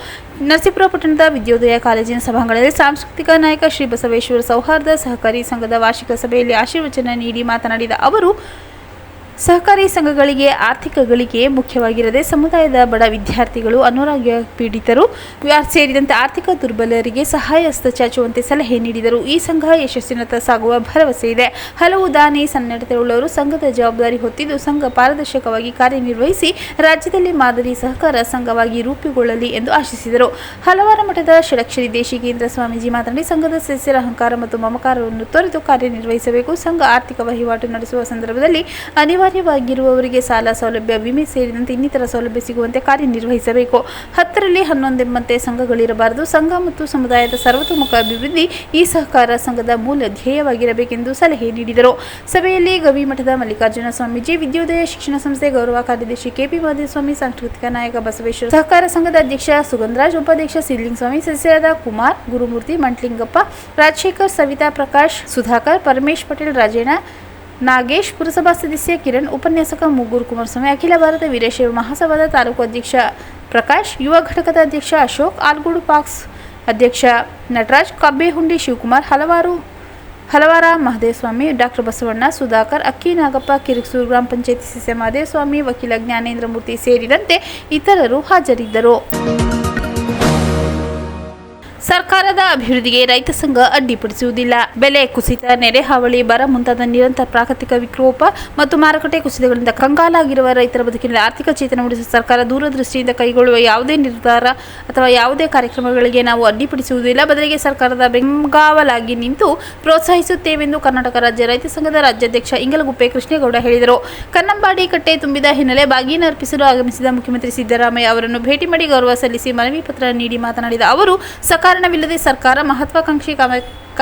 ನರಸೀಪುರ ಪಟ್ಟಣದ ವಿದ್ಯೋದಯ ಕಾಲೇಜಿನ ಸಭಾಂಗಣದಲ್ಲಿ ಸಾಂಸ್ಕೃತಿಕ ನಾಯಕ ಶ್ರೀ ಬಸವೇಶ್ವರ ಸೌಹಾರ್ದ ಸಹಕಾರಿ ಸಂಘದ ವಾರ್ಷಿಕ ಸಭೆಯಲ್ಲಿ ಆಶೀರ್ವಚನ ನೀಡಿ ಮಾತನಾಡಿದ ಅವರು ಸಹಕಾರಿ ಸಂಘಗಳಿಗೆ ಆರ್ಥಿಕ ಗಳಿಕೆ ಮುಖ್ಯವಾಗಿರದೆ ಸಮುದಾಯದ ಬಡ ವಿದ್ಯಾರ್ಥಿಗಳು ಅನಾರೋಗ್ಯ ಪೀಡಿತರು ಸೇರಿದಂತೆ ಆರ್ಥಿಕ ದುರ್ಬಲರಿಗೆ ಸಹಾಯ ಚಾಚುವಂತೆ ಸಲಹೆ ನೀಡಿದರು. ಈ ಸಂಘ ಯಶಸ್ಸಿನತ್ತ ಸಾಗುವ ಭರವಸೆ ಇದೆ. ಹಲವು ದಾನಿ ಸನ್ನಡತೆಯುಳ್ಳವರು ಸಂಘದ ಜವಾಬ್ದಾರಿ ಹೊತ್ತಿದ್ದು ಸಂಘ ಪಾರದರ್ಶಕವಾಗಿ ಕಾರ್ಯನಿರ್ವಹಿಸಿ ರಾಜ್ಯದಲ್ಲಿ ಮಾದರಿ ಸಹಕಾರ ಸಂಘವಾಗಿ ರೂಪುಗೊಳ್ಳಲಿ ಎಂದು ಆಶಿಸಿದರು. ಹಲವಾರು ಮಠದ ಷಡಕ್ಷರಿ ದೇಶಿಕೇಂದ್ರ ಸ್ವಾಮೀಜಿ ಮಾತನಾಡಿ, ಸಂಘದ ಸದಸ್ಯರ ಅಹಂಕಾರ ಮತ್ತು ಮಮಕಾರವನ್ನು ತೊರೆದು ಕಾರ್ಯನಿರ್ವಹಿಸಬೇಕು. ಸಂಘ ಆರ್ಥಿಕ ವಹಿವಾಟು ನಡೆಸುವ ಸಂದರ್ಭದಲ್ಲಿ ಅನಿವಾರ್ಯವಾಗಿರುವವರಿಗೆ ಸಾಲ ಸೌಲಭ್ಯ, ವಿಮೆ ಸೇರಿದಂತೆ ಇನ್ನಿತರ ಸೌಲಭ್ಯ ಸಿಗುವಂತೆ ಕಾರ್ಯನಿರ್ವಹಿಸಬೇಕು. ಹತ್ತರಲ್ಲಿ ಹನ್ನೊಂದೆಂಬಂತೆ ಸಂಘಗಳಿರಬಾರದು. ಸಂಘ ಮತ್ತು ಸಮುದಾಯದ ಸರ್ವತೋಮುಖ ಅಭಿವೃದ್ಧಿ ಈ ಸಹಕಾರ ಸಂಘದ ಮೂಲ ಧ್ಯೇಯವಾಗಿರಬೇಕೆಂದು ಸಲಹೆ ನೀಡಿದರು. ಸಭೆಯಲ್ಲಿ ಗವಿಮಠದ ಮಲ್ಲಿಕಾರ್ಜುನ ಸ್ವಾಮೀಜಿ, ವಿದ್ಯೋದಯ ಶಿಕ್ಷಣ ಸಂಸ್ಥೆ ಗೌರವ ಕಾರ್ಯದರ್ಶಿ ಕೆಪಿ ಮಾಧುಸ್ವಾಮಿ, ಸಾಂಸ್ಕೃತಿಕ ನಾಯಕ ಬಸವೇಶ್ವರ, ಸಹಕಾರ ಸಂಘದ ಅಧ್ಯಕ್ಷ ಸುಗಂಧರಾಜ್, ಉಪಾಧ್ಯಕ್ಷ ಸ್ವಾಮಿ, ಸದಸ್ಯರಾದ ಕುಮಾರ್, ಗುರುಮೂರ್ತಿ ಮಂಟ್ಲಿಂಗಪ್ಪ, ರಾಜಶೇಖರ್, ಸವಿತಾ ಪ್ರಕಾಶ್, ಸುಧಾಕರ್, ಪರಮೇಶ್ ಪಟೇಲ್, ರಾಜೇಣ ನಾಗೇಶ್ ಪುರಸಭಾ ಸದಸ್ಯ ಕಿರಣ್, ಉಪನ್ಯಾಸಕ ಮುಗ್ಗೂರು ಕುಮಾರಸ್ವಾಮಿ, ಅಖಿಲ ಭಾರತ ವೀರಶೈವ ಮಹಾಸಭಾದ ತಾಲೂಕು ಅಧ್ಯಕ್ಷ ಪ್ರಕಾಶ್, ಯುವ ಘಟಕದ ಅಧ್ಯಕ್ಷ ಅಶೋಕ್, ಆಲ್ಗೂಡು ಪಾಕ್ಸ್ ಅಧ್ಯಕ್ಷ ನಟರಾಜ್ ಕಬ್ಬೇಹುಂಡಿ ಶಿವಕುಮಾರ್, ಹಲವಾರು, ಹಲವಾರ ಮಹದೇವಸ್ವಾಮಿ, ಡಾಕ್ಟರ್ ಬಸವಣ್ಣ, ಸುಧಾಕರ್, ಅಕ್ಕಿ ನಾಗಪ್ಪ, ಕಿರಿಕ್ಸೂರು ಗ್ರಾಮ ಪಂಚಾಯತಿ ಸದಸ್ಯ ಮಹದೇವಸ್ವಾಮಿ, ವಕೀಲ ಜ್ಞಾನೇಂದ್ರ ಮೂರ್ತಿ ಸೇರಿದಂತೆ ಇತರರು ಹಾಜರಿದ್ದರು. ಸರ್ಕಾರದ ಅಭಿವೃದ್ಧಿಗೆ ರೈತ ಸಂಘ ಅಡ್ಡಿಪಡಿಸುವುದಿಲ್ಲ. ಬೆಲೆ ಕುಸಿತ, ನೆರೆ ಹಾವಳಿ, ಬರ ಮುಂತಾದ ನಿರಂತರ ಪ್ರಾಕೃತಿಕ ವಿಕೋಪ ಮತ್ತು ಮಾರುಕಟ್ಟೆ ಕುಸಿತಗಳಿಂದ ಕಂಗಾಲಾಗಿರುವ ರೈತರ ಬದುಕಿನಲ್ಲಿ ಆರ್ಥಿಕ ಚೇತನ ಮೂಡಿಸುವ ಸರ್ಕಾರ ದೂರದೃಷ್ಟಿಯಿಂದ ಕೈಗೊಳ್ಳುವ ಯಾವುದೇ ನಿರ್ಧಾರ ಅಥವಾ ಯಾವುದೇ ಕಾರ್ಯಕ್ರಮಗಳಿಗೆ ನಾವು ಅಡ್ಡಿಪಡಿಸುವುದಿಲ್ಲ. ಬದಲಿಗೆ ಸರ್ಕಾರದ ಬೆಂಗಾವಲಾಗಿ ನಿಂತು ಪ್ರೋತ್ಸಾಹಿಸುತ್ತೇವೆಂದು ಕರ್ನಾಟಕ ರಾಜ್ಯ ರೈತ ಸಂಘದ ರಾಜ್ಯಾಧ್ಯಕ್ಷ ಇಂಗಲಗುಪ್ಪೆ ಕೃಷ್ಣೇಗೌಡ ಹೇಳಿದರು. ಕನ್ನಂಬಾಡಿ ಕಟ್ಟೆ ತುಂಬಿದ ಹಿನ್ನೆಲೆ ಬಾಗಿನ ಅರ್ಪಿಸಲು ಆಗಮಿಸಿದ ಮುಖ್ಯಮಂತ್ರಿ ಸಿದ್ದರಾಮಯ್ಯ ಅವರನ್ನು ಭೇಟಿ ಮಾಡಿ ಗೌರವ ಸಲ್ಲಿಸಿ ಮನವಿ ಪತ್ರ ನೀಡಿ ಮಾತನಾಡಿದ ಅವರು ಸಕಾರಣವಿಲ್ಲದೆ ಸರ್ಕಾರ ಮಹತ್ವಾಕಾಂಕ್ಷಿ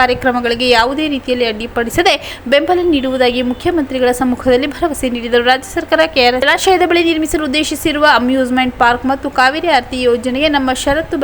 ಕಾರ್ಯಕ್ರಮಗಳಿಗೆ ಯಾವುದೇ ರೀತಿಯಲ್ಲಿ ಅಡ್ಡಿಪಡಿಸದೆ ಬೆಂಬಲ ನೀಡುವುದಾಗಿ ಮುಖ್ಯಮಂತ್ರಿಗಳ ಸಮ್ಮುಖದಲ್ಲಿ ಭರವಸೆ ನೀಡಿದರು. ರಾಜ್ಯ ಸರ್ಕಾರ ಕೆಆರ್ ಜಲಾಶಯದ ಬಳಿ ನಿರ್ಮಿಸಲು ಉದ್ದೇಶಿಸಿರುವ ಅಮ್ಯೂಸ್ಮೆಂಟ್ ಪಾರ್ಕ್ ಮತ್ತು ಕಾವೇರಿ ಆರತಿ ಯೋಜನೆಗೆ ನಮ್ಮ ಷರತ್ತು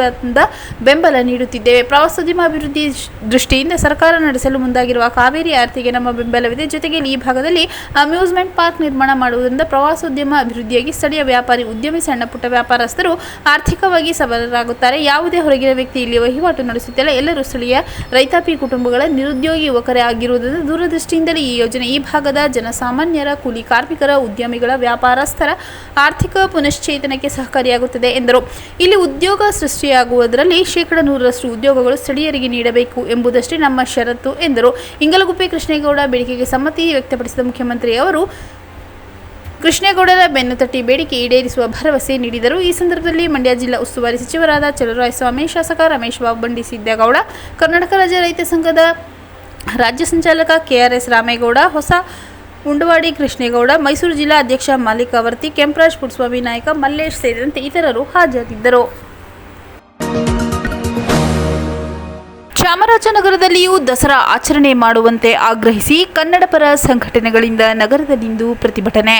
ಬೆಂಬಲ ನೀಡುತ್ತಿದ್ದೇವೆ. ಪ್ರವಾಸೋದ್ಯಮ ಅಭಿವೃದ್ಧಿ ದೃಷ್ಟಿಯಿಂದ ಸರ್ಕಾರ ನಡೆಸಲು ಮುಂದಾಗಿರುವ ಕಾವೇರಿ ಆರತಿಗೆ ನಮ್ಮ ಬೆಂಬಲವಿದೆ. ಜೊತೆಗೆ ಈ ಭಾಗದಲ್ಲಿ ಅಮ್ಯೂಸ್ಮೆಂಟ್ ಪಾರ್ಕ್ ನಿರ್ಮಾಣ ಮಾಡುವುದರಿಂದ ಪ್ರವಾಸೋದ್ಯಮ ಅಭಿವೃದ್ಧಿಯಾಗಿ ಸ್ಥಳೀಯ ವ್ಯಾಪಾರಿ, ಉದ್ಯಮಿ, ಸಣ್ಣ ಪುಟ್ಟ ವ್ಯಾಪಾರಸ್ಥರು ಆರ್ಥಿಕವಾಗಿ ಸಬಲರಾಗುತ್ತಾರೆ. ಯಾವುದೇ ಹೊರಗಿನ ವ್ಯಕ್ತಿ ಇಲ್ಲಿ ವಹಿವಾಟು ನಡೆಸುತ್ತಿಲ್ಲ. ಎಲ್ಲರೂ ಸ್ಥಳೀಯ ರೈತಾಪಿ ಕುಟುಂಬಗಳ ನಿರುದ್ಯೋಗಿ ಯುವಕರೇ ಆಗಿರುವುದರಿಂದ ದೂರದೃಷ್ಟಿಯಿಂದಲೇ ಈ ಯೋಜನೆ ಈ ಭಾಗದ ಜನಸಾಮಾನ್ಯರ, ಕೂಲಿ ಕಾರ್ಮಿಕರ, ಉದ್ಯಮಿಗಳ, ವ್ಯಾಪಾರಸ್ಥರ ಆರ್ಥಿಕ ಪುನಶ್ಚೇತನಕ್ಕೆ ಸಹಕಾರಿಯಾಗುತ್ತದೆ ಎಂದರು. ಇಲ್ಲಿ ಉದ್ಯೋಗ ಸೃಷ್ಟಿಯಾಗುವುದರಲ್ಲಿ ಶೇಕಡ ನೂರರಷ್ಟು ಉದ್ಯೋಗಗಳು ಸ್ಥಳೀಯರಿಗೆ ನೀಡಬೇಕು ಎಂಬುದಷ್ಟೇ ನಮ್ಮ ಷರತ್ತು ಎಂದರು. ಇಂಗಲಗುಪ್ಪೆ ಕೃಷ್ಣೇಗೌಡ ಬೇಡಿಕೆಗೆ ಸಮ್ಮತಿ ವ್ಯಕ್ತಪಡಿಸಿದ ಮುಖ್ಯಮಂತ್ರಿ ಅವರು ಕೃಷ್ಣೇಗೌಡರ ಬೆನ್ನು ತಟ್ಟಿ ಬೇಡಿಕೆ ಈಡೇರಿಸುವ ಭರವಸೆ ನೀಡಿದರು. ಈ ಸಂದರ್ಭದಲ್ಲಿ ಮಂಡ್ಯ ಜಿಲ್ಲಾ ಉಸ್ತುವಾರಿ ಸಚಿವರಾದ ಚಲುವರಾಯಸ್ವಾಮಿ ಶಾಸಕ ರಮೇಶ್ ಬಾಬು, ಬಂಡಿ ಸಿದ್ದೇಗೌಡ, ಕರ್ನಾಟಕ ರಾಜ್ಯ ರೈತ ಸಂಘದ ರಾಜ್ಯ ಸಂಚಾಲಕ ಕೆಆರ್ಎಸ್ ರಾಮೇಗೌಡ, ಹೊಸ ಉಂಡವಾಡಿ ಕೃಷ್ಣೇಗೌಡ, ಮೈಸೂರು ಜಿಲ್ಲಾ ಅಧ್ಯಕ್ಷ ಮಾಲಿಕಾವರ್ತಿ, ಕೆಂಪರಾಜ್ ಪುಟ್ಸ್ವಾಮಿ ನಾಯಕ ಮಲ್ಲೇಶ್ ಸೇರಿದಂತೆ ಇತರರು ಹಾಜರಿದ್ದರು. ಚಾಮರಾಜನಗರದಲ್ಲಿಯೂ ದಸರಾ ಆಚರಣೆ ಮಾಡುವಂತೆ ಆಗ್ರಹಿಸಿ ಕನ್ನಡಪರ ಸಂಘಟನೆಗಳಿಂದ ನಗರದಲ್ಲಿಂದು ಪ್ರತಿಭಟನೆ.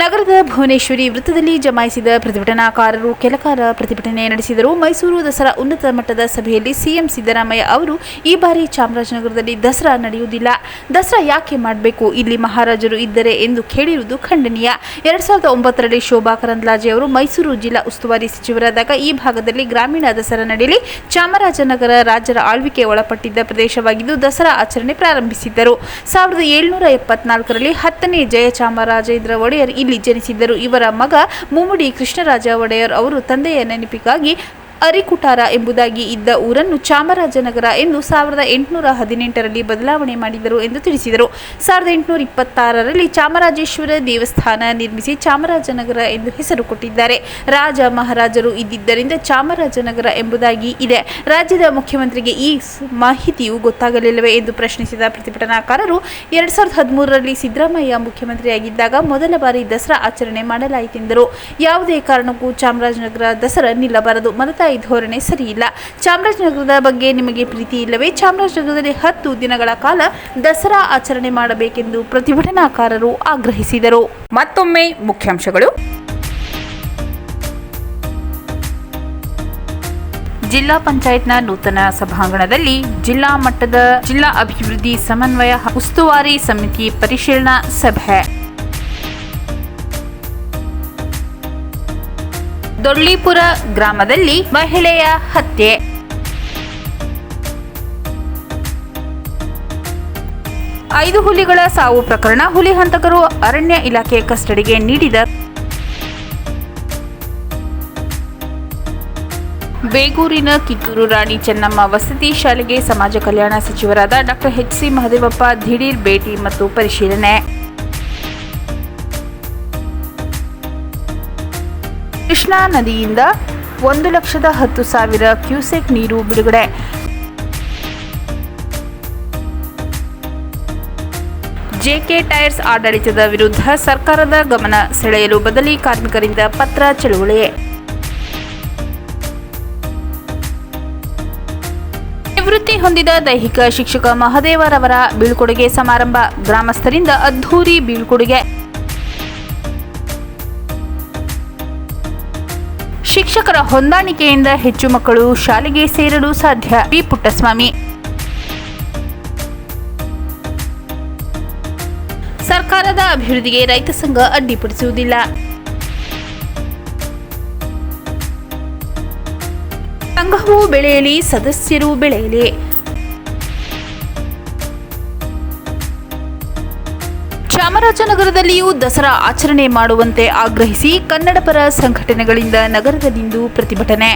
ನಗರದ ಭುವನೇಶ್ವರಿ ವೃತ್ತದಲ್ಲಿ ಜಮಾಯಿಸಿದ ಪ್ರತಿಭಟನಾಕಾರರು ಕೆಲಕಾಲ ಪ್ರತಿಭಟನೆ ನಡೆಸಿದರು. ಮೈಸೂರು ದಸರಾ ಉನ್ನತ ಮಟ್ಟದ ಸಭೆಯಲ್ಲಿ ಸಿಎಂ ಸಿದ್ದರಾಮಯ್ಯ ಅವರು ಈ ಬಾರಿ ಚಾಮರಾಜನಗರದಲ್ಲಿ ದಸರಾ ನಡೆಯುವುದಿಲ್ಲ. ದಸರಾ ಯಾಕೆ ಮಾಡಬೇಕು? ಇಲ್ಲಿ ಮಹಾರಾಜರು ಇದ್ದರೆ ಎಂದು ಕೇಳಿರುವುದು ಖಂಡನೀಯ. ಎರಡ್ ಸಾವಿರದ ಒಂಬತ್ತರಲ್ಲಿ ಶೋಭಾ ಕರಂದ್ಲಾಜೆ ಅವರು ಮೈಸೂರು ಜಿಲ್ಲಾ ಉಸ್ತುವಾರಿ ಸಚಿವರಾದಾಗ ಈ ಭಾಗದಲ್ಲಿ ಗ್ರಾಮೀಣ ದಸರಾ ನಡೆಯಲಿ, ಚಾಮರಾಜನಗರ ರಾಜರ ಆಳ್ವಿಕೆ ಒಳಪಟ್ಟಿದ್ದ ಪ್ರದೇಶವಾಗಿದ್ದು ದಸರಾ ಆಚರಣೆ ಪ್ರಾರಂಭಿಸಿದ್ದರು. ಸಾವಿರದ ಏಳುನೂರ ಎಪ್ಪತ್ನಾಲ್ಕರಲ್ಲಿ ಹತ್ತನೇ ಜಯಚಾಮರಾಜೇಂದ್ರ ಒಡೆಯರ್ ಇಲ್ಲಿ ಜನಿಸಿದ್ದರು. ಇವರ ಮಗ ಮುಮ್ಮಡಿ ಕೃಷ್ಣರಾಜ ಒಡೆಯರ್ ಅವರು ತಂದೆಯ ನೆನಪಿಗಾಗಿ ಅರಿಕುಟಾರ ಎಂಬುದಾಗಿ ಇದ್ದ ಊರನ್ನು ಚಾಮರಾಜನಗರ ಎಂದು ಸಾವಿರದ ಎಂಟುನೂರ ಹದಿನೆಂಟರಲ್ಲಿ ಬದಲಾವಣೆ ಮಾಡಿದರು ಎಂದು ತಿಳಿಸಿದರು. ಸಾವಿರದ ಎಂಟುನೂರ ಇಪ್ಪತ್ತಾರರಲ್ಲಿ ಚಾಮರಾಜೇಶ್ವರ ದೇವಸ್ಥಾನ ನಿರ್ಮಿಸಿ ಚಾಮರಾಜನಗರ ಎಂದು ಹೆಸರು ಕೊಟ್ಟಿದ್ದಾರೆ. ರಾಜ ಮಹಾರಾಜರು ಇದ್ದಿದ್ದರಿಂದ ಚಾಮರಾಜನಗರ ಎಂಬುದಾಗಿ ಇದೆ. ರಾಜ್ಯದ ಮುಖ್ಯಮಂತ್ರಿಗೆ ಈ ಮಾಹಿತಿಯು ಗೊತ್ತಾಗಲಿಲ್ಲವೇ ಎಂದು ಪ್ರಶ್ನಿಸಿದ ಪ್ರತಿಭಟನಾಕಾರರು, ಎರಡ್ ಸಾವಿರದ ಹದಿಮೂರರಲ್ಲಿ ಸಿದ್ದರಾಮಯ್ಯ ಮುಖ್ಯಮಂತ್ರಿಯಾಗಿದ್ದಾಗ ಮೊದಲ ಬಾರಿ ದಸರಾ ಆಚರಣೆ ಮಾಡಲಾಯಿತೆಂದರು. ಯಾವುದೇ ಕಾರಣಕ್ಕೂ ಚಾಮರಾಜನಗರ ದಸರಾ ನಿಲ್ಲಬಾರದು. ಮಮತಾಯಿ ಧೋರಣೆ ಸರಿಯಿಲ್ಲ ಚಾಮರಾಜನಗರದ ಬಗ್ಗೆ ನಿಮಗೆ ಪ್ರೀತಿ ಇಲ್ಲವೇ? ಚಾಮರಾಜನಗರದಲ್ಲಿ ಹತ್ತು ದಿನಗಳ ಕಾಲ ದಸರಾ ಆಚರಣೆ ಮಾಡಬೇಕೆಂದು ಪ್ರತಿಭಟನಾಕಾರರು ಆಗ್ರಹಿಸಿದರು. ಮತ್ತೊಮ್ಮೆ ಮುಖ್ಯಾಂಶಗಳು. ಜಿಲ್ಲಾ ಪಂಚಾಯತ್ನ ನೂತನ ಸಭಾಂಗಣದಲ್ಲಿ ಜಿಲ್ಲಾ ಮಟ್ಟದ ಜಿಲ್ಲಾ ಅಭಿವೃದ್ಧಿ ಸಮನ್ವಯ ಉಸ್ತುವಾರಿ ಸಮಿತಿ ಪರಿಶೀಲನಾ ಸಭೆ. ದೊಳ್ಳಿಪುರ ಗ್ರಾಮದಲ್ಲಿ ಮಹಿಳೆಯ ಹತ್ಯೆ. ಐದು ಹುಲಿಗಳ ಸಾವು ಪ್ರಕರಣ. ಹುಲಿ ಹಂತಕರು ಅರಣ್ಯ ಇಲಾಖೆ ಕಸ್ಟಡಿಗೆ ನೀಡಿದ ಬೇಗೂರಿನ ಕಿತ್ತೂರು ರಾಣಿ ಚೆನ್ನಮ್ಮ ವಸತಿ ಶಾಲೆಗೆ ಸಮಾಜ ಕಲ್ಯಾಣ ಸಚಿವರಾದ ಡಾಕ್ಟರ್ ಎಚ್ ಸಿ ಮಹದೇವಪ್ಪ ದಿಢೀರ್ ಭೇಟಿ ಮತ್ತು ಪರಿಶೀಲನೆ. ಕೃಷ್ಣಾ ನದಿಯಿಂದ ಒಂದು ಲಕ್ಷದ ಹತ್ತು ಸಾವಿರ ಕ್ಯೂಸೆಕ್ ನೀರು ಬಿಡುಗಡೆ. ಜೆಕೆ ಟೈರ್ಸ್ ಆಡಳಿತದ ವಿರುದ್ಧ ಸರ್ಕಾರದ ಗಮನ ಸೆಳೆಯಲು ಬದಲಿ ಕಾರ್ಮಿಕರಿಂದ ಪತ್ರ ಚಳುವಳಿ ನಿವೃತ್ತಿ ಹೊಂದಿದ ದೈಹಿಕ ಶಿಕ್ಷಕ ಮಹದೇವರವರ ಬೀಳ್ಕೊಡುಗೆ ಸಮಾರಂಭ. ಗ್ರಾಮಸ್ಥರಿಂದ ಅದ್ಧೂರಿ ಬೀಳ್ಕೊಡುಗೆ. ಹೊಂದಾಣಿಕೆಯಿಂದ ಹೆಚ್ಚು ಮಕ್ಕಳು ಶಾಲೆಗೆ ಸೇರಲು ಸಾಧ್ಯ. ಬಿ ಪುಟ್ಟಸ್ವಾಮಿ. ಸರ್ಕಾರದ ಅಭಿವೃದ್ಧಿಗೆ ರೈತ ಸಂಘ ಅಡ್ಡಿಪಡಿಸುವುದಿಲ್ಲ. ಸಂಘವು ಬೆಳೆಯಲಿ, ಸದಸ್ಯರು ಬೆಳೆಯಲಿ. ಚಾಮರಾಜನಗರದಲ್ಲಿಯೂ ದಸರಾ ಆಚರಣೆ ಮಾಡುವಂತೆ ಆಗ್ರಹಿಸಿ ಕನ್ನಡಪರ ಸಂಘಟನೆಗಳಿಂದ ನಗರದಲ್ಲಿಂದು ಪ್ರತಿಭಟನೆ.